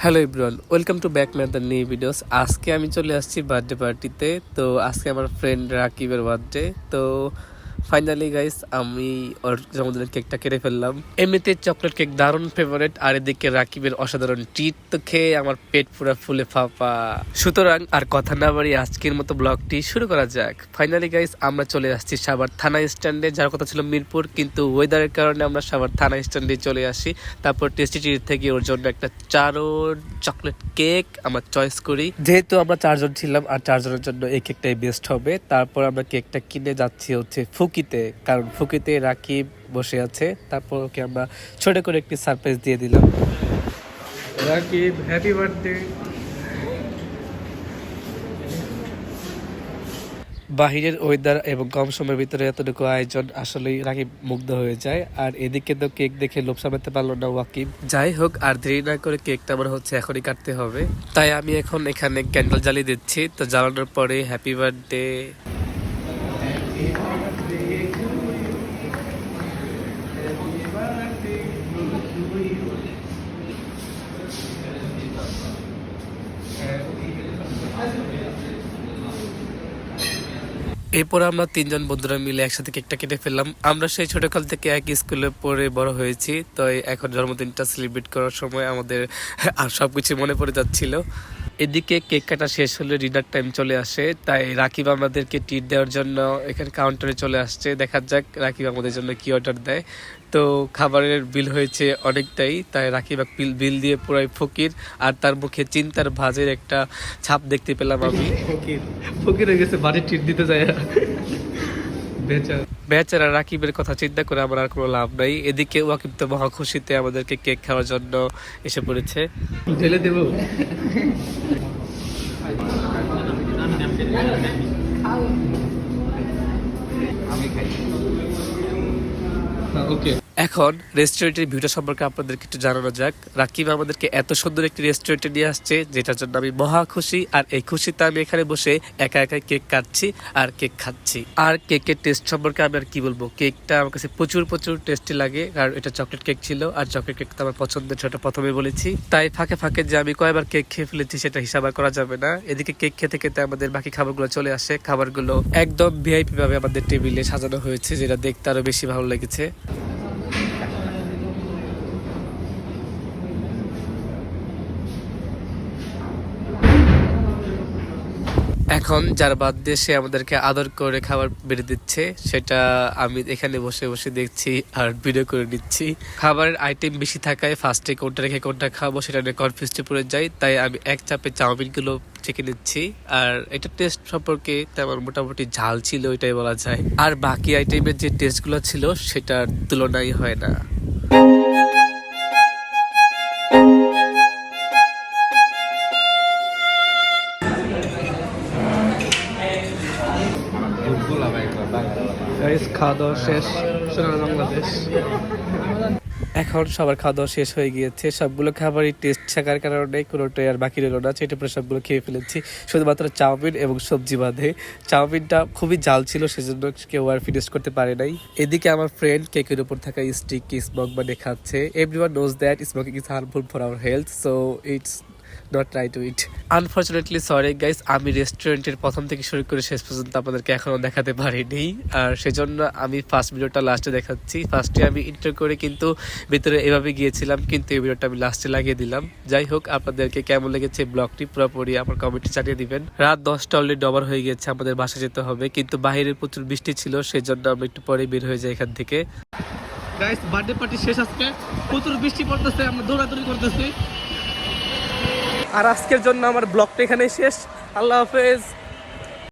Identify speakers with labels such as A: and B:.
A: Hello ইব্রল welcome to back man the new videos আজকে আমি চলে আসছি বার্থডে পার্টিতে তো আজকে আমার ফ্রেন্ড রাকিবের বার্থডে তো ফাইনালি গাইস আমি ওর জন্মদিনের কেকটা কেটে ফেললাম। এমনিতে চকলেট কেক দারুণ ফেভারিট আর এদিকে রাকিবের অসাধারণ ট্রিট তো খেয়ে আমার পেট পুরো ফুলে ফাঁপা। সুতরাং আর কথা না বাড়ি আজকের মতো ব্লগটি শুরু করা যাক। ফাইনালি গাইস আমরা চলে আসছি সাভার থানা স্ট্যান্ডে যার কথা ছিল মিরপুর, কিন্তু ওয়েদারের কারণে আমরা সাবার থানা স্ট্যান্ডে চলে আসি। তারপর টেস্টি ট্রিট থেকে ওর জন্য একটা চারো চকলেট কেক আমরা চয়েস করি। যেহেতু আমরা চারজন ছিলাম, আর চারজনের জন্য এই কেকটাই বেস্ট হবে, তারপর আমরা কেকটা কিনে যাচ্ছি হচ্ছে ফুকিতে কারণ ফুকিতে রাকিব বসে আছে। তারপর ওকে আমরা ছোট করে একটি সারপ্রাইজ দিয়ে দিলাম। রাকিব হ্যাপি বার্থডে বাহিরের ওয়েদার এবং কম সময়ের ভিতরে এতটুকু আয়োজন আসলেই রাকিব মুগ্ধ হয়ে যায়। আর এদিকে তো কেক দেখে লোভ সামাতে পারল না ওয়াকিব। যাই হোক আর দেরি না করে কেকটা আমার হচ্ছে এখনই কাটতে হবে। তাই আমি এখন এখানে ক্যান্ডেল জ্বালিয়ে দিচ্ছি। তো জ্বালানোর পরে হ্যাপি বার্থডে এরপর আমরা তিনজন বন্ধুরা মিলে একসাথে কেকটা কেটে ফেললাম। আমরা সেই ছোটকাল থেকে এক স্কুলে পড়ে বড় হয়েছি তো এখন জন্মদিনটা সেলিব্রেট করার সময় আমাদের আর সব সবকিছু মনে পড়ে যাচ্ছিল। এদিকে কেক কাটা শেষ হলে ডিনার টাইম চলে আসে, তাই রাকিব আমাদেরকে টিট দেওয়ার জন্য এখানে কাউন্টারে চলে আসছে। দেখা যাক রাকিব আমাদের জন্য কি অর্ডার দেয়। তো খাবারের বিল হয়েছে অনেকটাই, তাই রাকিব বিল বিল দিয়ে পুরাই ফকির। আর তার মুখে চিন্তার ভাজের একটা ছাপ দেখতে পেলাম আমি। ফকির ফকির হয়ে গেছে, বাড়ির টিট দিতে যায়। বেচারা। বেচারা রাকিবের কথা চিন্তা করে আমার আর কোনো লাভ নাই। এদিকে ওয়াকিব তো মহা খুশিতে আমাদেরকে কেক খাওয়ার জন্য এসে পড়েছে। ঢেলে দেব। ওকে। এখন রেস্টুরেন্টের ভিউটা সম্পর্কে আপনাদেরকে একটু জানানো যাক। রাকিব আমাদেরকে এত সুন্দর একটি রেস্টুরেন্টে নিয়ে আসছে, যেটার জন্য আমি মহা খুশি, আর এই খুশিতে আমি এখানে বসে একা একা কেক কাটছি আর কেক খাচ্ছি। আর কেকের টেস্ট সম্পর্কে আমি আর কি বলব? কেকটা আমার কাছে প্রচুর প্রচুর টেস্টি লাগে, কারণ এটা চকলেট কেক ছিল, আর চকলেট কেক তো আমার পছন্দের সেটা প্রথমে বলেছি। তাই ফাঁকে ফাঁকে যে আমি কয়বার কেক খেয়ে ফেলেছি সেটা হিসাব করা যাবে না। এদিকে কেক খেতে খেতে আমাদের বাকি খাবারগুলো চলে আসে। খাবারগুলো একদম ভিআইপি ভাবে আমাদের টেবিলে সাজানো হয়েছে, যেটা দেখতে আরও বেশি ভালো লেগেছে। এখন, যার বাদ দিয়ে সে আমাদেরকে আদর করে খাবার বেড়ে দিচ্ছে, সেটা আমি এখানে বসে বসে দেখছি আর ভিডিও করে নিচ্ছি। খাবারের আইটেম বেশি থাকায় ফার্স্টে কোনটা রেখে কোনটা খাব সেটা নিয়ে কনফিউজে পড়ে যাই, তাই আমি এক চাপে চাউমিনগুলো চেকে নিচ্ছি। আর এটা টেস্ট সম্পর্কে তেমন মোটামুটি ঝাল ছিল, এটাই বলা যায়। আর বাকি আইটেমের যে টেস্টগুলো ছিল, সেটার তুলনাই হয় না। খাওয়া দাওয়া শেষ বাংলাদেশ। এখন সবার খাওয়া দাওয়া শেষ হয়ে গিয়েছে। সবগুলো খাবারই টেস্ট থাকার কারণে কোনোটাই আর বাকি রইল না। সেটা পরে সবগুলো খেয়ে ফেলেছি। শুধুমাত্র চাউমিন এবং সবজি বাঁধে চাউমিনটা খুবই জাল ছিল, সেজন্য কেউ আর ফিনিশ করতে পারে নাই। এদিকে আমার ফ্রেন্ড কেকের উপর থাকা স্টিক স্মোক মানে খাচ্ছে। Everyone knows that smoking is harmful for our health so it's not try to it unfortunately sorry guys আমি রেস্টুরেন্টের প্রথম থেকে শুরু করে শেষ পর্যন্ত আপনাদেরকে এখনও দেখাতে পারিনি। আর সেজন্য আমি ফার্স্ট ভিডিওটা লাস্টে দেখাচ্ছি। ফার্স্টে আমি ইন্টার করে কিন্তু ভিতরে এভাবে গিয়েছিলাম কিন্তু এই ভিডিওটা আমি লাস্টে লাগিয়ে দিলাম। যাই হোক আপনাদেরকে কেমন লেগেছে ব্লগটি পুরোপুরি আমার কমেন্টে জানিয়ে দিবেন। রাত দশটা অলরেডি ডবার হয়ে গেছে আমাদের বাসা যেতে হবে কিন্তু বাইরে প্রচুর বৃষ্টি ছিল সেজন্য আমরা একটু পরে বের হয়ে যাই এখান থেকে। গাইস বার্থডে পার্টি শেষ আজকে। প্রচুর বৃষ্টি পড়তেছে আমরা দৌড়াদৌড়ি করতেছি। আর আজকের জন্য আমার ব্লগটা এখানে শেষ। আল্লাহ হাফেজ।